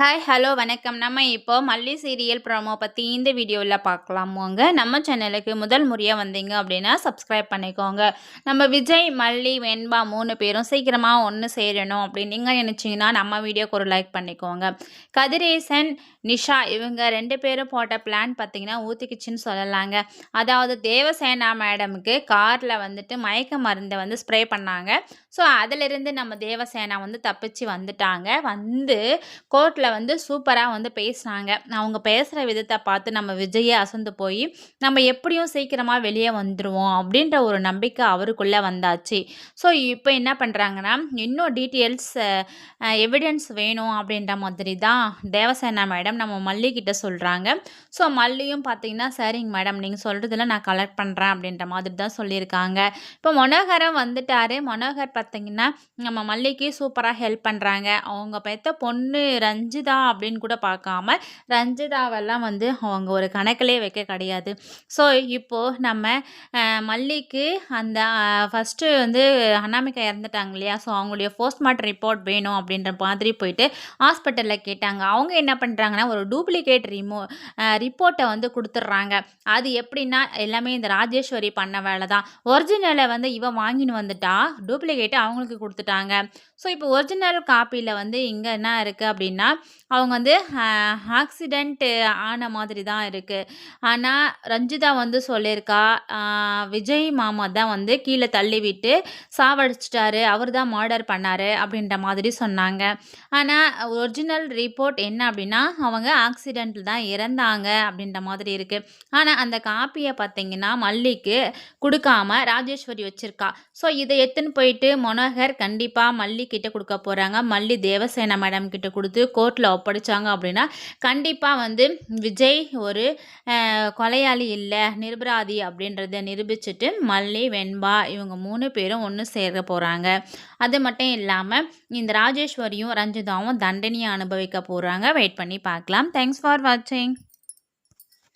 Hi hello வணக்கம். நம்ம இப்போ மல்லி சீரியல் ப்ரோமோ பற்றி இந்த வீடியோவில் பார்க்கலாமோங்க நம்ம சேனலுக்கு முதல் முறையாக வந்தீங்க அப்படின்னா சப்ஸ்கிரைப் பண்ணிக்கோங்க. நம்ம விஜய் மல்லி வெண்பா மூணு பேரும் சீக்கிரமாக ஒன்று சேரணும் அப்படின்னு நீங்கள் நினச்சிங்கன்னா நம்ம வீடியோக்கு ஒரு லைக் பண்ணிக்கோங்க. கதிரேசன் நிஷா இவங்க ரெண்டு பேரும் போட்ட பிளான் பார்த்தீங்கன்னா ஊற்றிக்குச்சின்னு சொல்லலாங்க. அதாவது தேவசேனா மேடமுக்கு காரில் வந்துட்டு மயக்க மருந்தை வந்து ஸ்ப்ரே பண்ணாங்க. ஸோ அதிலிருந்து நம்ம தேவசேனா வந்து தப்பிச்சு வந்துட்டாங்க. வந்து கோர்ட்டில் வந்து சூப்பராக வந்து பேசுனாங்க. அவங்க பேசுகிற விதத்தை பார்த்து நம்ம விஜயை அசந்து போய் நம்ம எப்படியும் சீக்கிரமாக வெளியே வந்துடுவோம் அப்படின்ற ஒரு நம்பிக்கை அவருக்குள்ளே வந்தாச்சு. ஸோ இப்போ என்ன பண்ணுறாங்கன்னா இன்னும் டீட்டெயில்ஸ் எவிடன்ஸ் வேணும் அப்படின்ற மாதிரி தான் தேவசேனா மேடம் நம்ம மல்லிகிட்ட சொல்கிறாங்க ஸோ மல்லியும் பார்த்தீங்கன்னா சரிங்க மேடம் நீங்கள் சொல்கிறதுல நான் கலெக்ட் பண்ணுறேன் அப்படின்ற மாதிரி தான் சொல்லியிருக்காங்க. இப்போ மனோகரம் வந்துட்டார். மனோகர் பார்த்தீங்கன்னா நம்ம மல்லிக்கு சூப்பராக ஹெல்ப் பண்ணுறாங்க அவங்க பெற்ற பொண்ணு ரஞ்சிதா அப்படின்னு கூட பார்க்காம ரஞ்சிதாவெல்லாம் வந்து அவங்க ஒரு கணக்கிலே வைக்க கிடையாது. ஸோ இப்போது நம்ம மல்லிக்கு அந்த ஃபஸ்ட்டு வந்து அனாமிகா இறந்துட்டாங்க இல்லையா? ஸோ அவங்களுடைய போஸ்ட்மார்ட்டம் ரிப்போர்ட் வேணும் அப்படின்ற மாதிரி போயிட்டு ஹாஸ்பிட்டலில் கேட்டாங்க. அவங்க என்ன பண்ணுறாங்கன்னா ஒரு டூப்ளிகேட் ரிமோ ரிப்போர்ட்டை வந்து கொடுத்துட்றாங்க. அது எப்படின்னா எல்லாமே இந்த ராஜேஸ்வரி பண்ண வேலை தான். ஒரிஜினலை வந்து இவன் வாங்கின்னு வந்துட்டா டூப்ளிகேட்டை அவங்களுக்கு கொடுத்துட்டாங்க. ஸோ இப்போ ஒரிஜினல் காப்பியில் வந்து இங்கே என்ன இருக்குது அப்படின்னா அவங்க வந்து ஆக்சிடெண்ட் ஆன மாதிரி தான் இருக்குது ஆனால் ரஞ்சிதா வந்து சொல்லியிருக்கா விஜய் மாமா தான் வந்து கீழே தள்ளி விட்டு சாவடிச்சிட்டாரு அவர் தான் மர்டர் பண்ணார் அப்படின்ற மாதிரி சொன்னாங்க. ஆனால் ஒரிஜினல் ரிப்போர்ட் என்ன அப்படின்னா அவங்க ஆக்சிடெண்ட்டில் தான் இறந்தாங்க அப்படின்ற மாதிரி இருக்குது ஆனால் அந்த காப்பியை பார்த்தீங்கன்னா மல்லிக்கு கொடுக்காம ராஜேஸ்வரி வச்சுருக்கா. ஸோ இதை எடுத்துன்னு போயிட்டு மனோகர் கண்டிப்பாக மல்லிக்கிட்ட கொடுக்க போகிறாங்க மல்லி தேவசேனா மேடம் கிட்ட கொடுத்து கோர்ட்டில் ஒப்படைச்சாங்க அப்படின்னா கண்டிப்பாக வந்து விஜய் ஒரு கொலையாளி இல்லை நிரபராதி அப்படின்றத நிரூபிச்சுட்டு மல்லி வெண்பா இவங்க மூணு பேரும் ஒன்று சேர போகிறாங்க அது மட்டும் இல்லாமல் இந்த ராஜேஸ்வரியும் ரஞ்சிதாவும் தண்டனையை அனுபவிக்க போகிறாங்க வெயிட் பண்ணி பார்க்கலாம். தேங்க்ஸ் ஃபார் வாட்சிங்